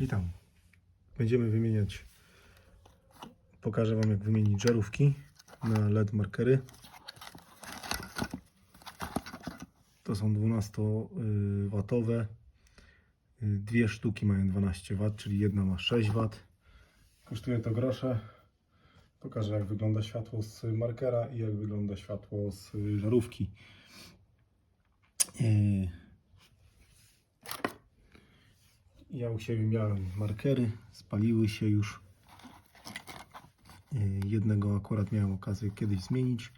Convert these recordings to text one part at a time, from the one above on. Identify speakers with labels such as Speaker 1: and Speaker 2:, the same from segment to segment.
Speaker 1: Witam. Będziemy wymieniać, pokażę Wam jak wymienić żarówki na LED markery. To są 12W. Dwie sztuki mają 12 W, czyli jedna ma 6 W. Kosztuje to grosze. Pokażę jak wygląda światło z markera i jak wygląda światło z żarówki. Yy, Ja u siebie miałem markery, spaliły się już. Yy, Jednego akurat miałem okazję kiedyś zmienić,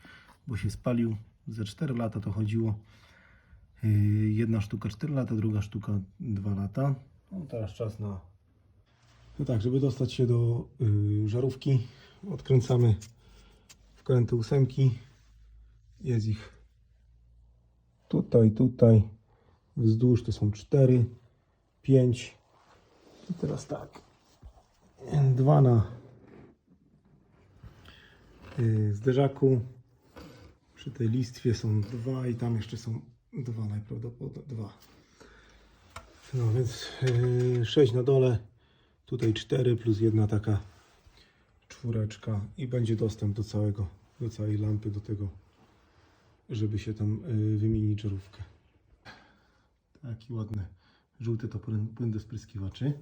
Speaker 1: bo się spalił. Ze 4 lata to chodziło. Yy, Jedna sztuka 4 lata, druga sztuka 2 lata. No teraz czas na. No tak, żeby dostać się do yy, żarówki, odkręcamy wkręty ósemki. Jest ich tutaj, tutaj. Wzdłuż to są 4, 5. I teraz tak. Dwa na yy, zderzaku. Przy tej listwie są dwa i tam jeszcze są dwa najprawdopodobniej. Dwa. No więc yy, 6 na dole. Tutaj 4 plus jedna taka czwóreczka i będzie dostęp do całego, do całej lampy, do tego, żeby się tam yy, wymienić żarówkę. Taki ładny, żółty to płyn, do spryskiwaczy.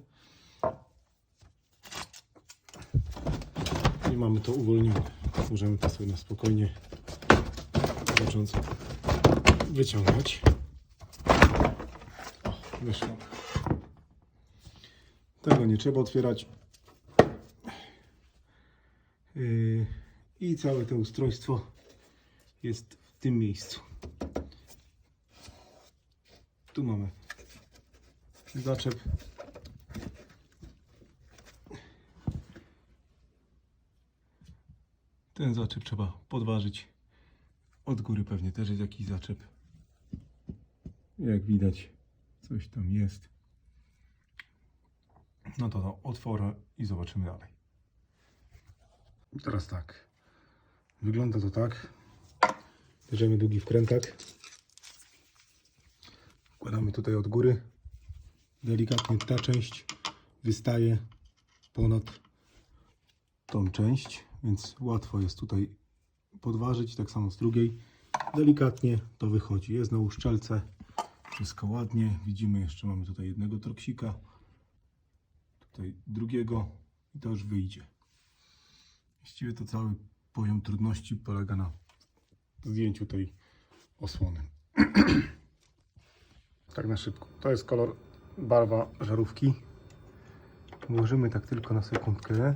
Speaker 1: I mamy to uwolnione. Możemy to sobie na spokojnie zacząć wyciągać. O, wyszło. Tego nie trzeba otwierać. Yy, I całe to ustrojstwo jest w tym miejscu. Tu mamy zaczep. Ten zaczep trzeba podważyć. Od góry pewnie też jest jakiś zaczep. Jak widać, coś tam jest. No to, to otworzę i zobaczymy dalej. Teraz tak. Wygląda to tak. Bierzemy długi wkrętak. Wkładamy tutaj od góry. Delikatnie ta część wystaje ponad tą część, więc łatwo jest tutaj podważyć. Tak samo z drugiej. Delikatnie to wychodzi. Jest na uszczelce. Wszystko ładnie. Widzimy jeszcze mamy tutaj jednego troksika. Tutaj drugiego i to już wyjdzie. Właściwie to cały poziom trudności polega na zdjęciu tej osłony. tak na szybko. To jest kolor, barwa żarówki. Włożymy tak tylko na sekundkę.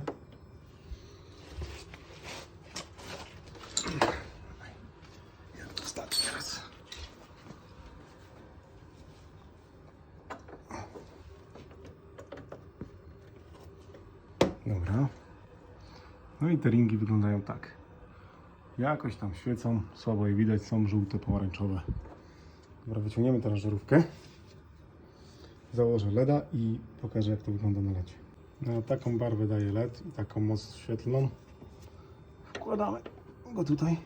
Speaker 1: Dobra. No i te ringi wyglądają tak. Jakoś tam świecą, słabo je widać, są żółte, pomarańczowe. Dobra, wyciągniemy teraz żarówkę. Założę LEDa i pokażę jak to wygląda na LEDzie. No, taką barwę daje LED i taką moc świetlną. Wkładamy go tutaj.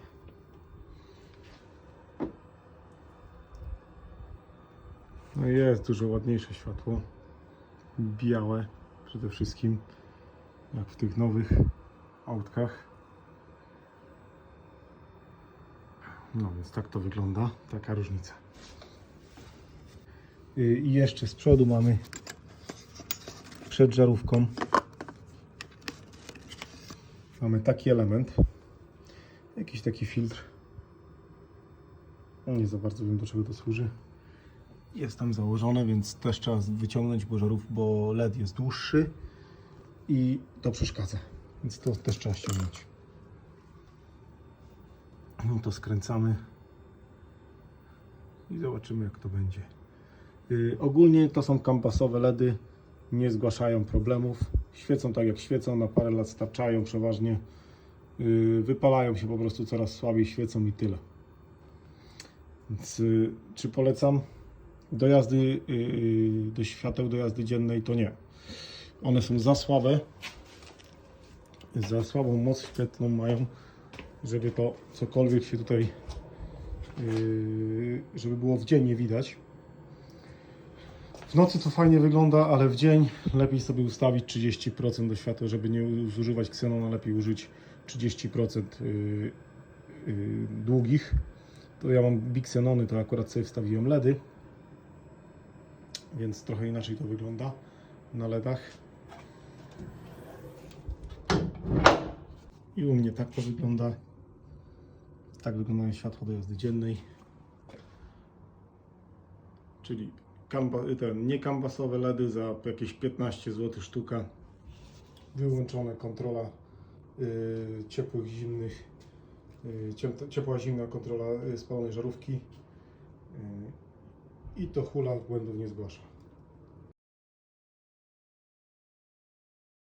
Speaker 1: No jest dużo ładniejsze światło. Białe przede wszystkim, jak w tych nowych autkach. No więc tak to wygląda, taka różnica. Y, I jeszcze z przodu mamy przed żarówką mamy taki element, jakiś taki filtr. Nie za bardzo wiem do czego to służy. Jest tam założone, więc też trzeba wyciągnąć, bo żarów, bo LED jest dłuższy i to przeszkadza, więc to też trzeba ściągnąć. No to skręcamy i zobaczymy jak to będzie. Yy, ogólnie to są kampasowe LEDy, nie zgłaszają problemów. Świecą tak jak świecą, na parę lat starczają przeważnie. Yy, wypalają się po prostu coraz słabiej, świecą i tyle. Więc yy, czy polecam? Do jazdy, do świateł do jazdy dziennej to nie. One są za słabe, za słabą moc świetlną mają, żeby to cokolwiek się tutaj, żeby było w dzień nie widać. W nocy to fajnie wygląda, ale w dzień lepiej sobie ustawić 30% do światła, żeby nie zużywać ksenona, lepiej użyć 30% yy, yy, długich. To ja mam big xenony, to akurat sobie wstawiłem LEDy, więc trochę inaczej to wygląda na LEDach. I u mnie tak to wygląda. Tak wyglądają światła do jazdy dziennej. Czyli kamba, ten, nie kambasowe LEDy za jakieś 15 zł sztuka. Wyłączone kontrola yy, ciepłych, zimnych. Ciep- ciepła, zimna kontrola spalonej żarówki. I to hula błędów nie zgłasza.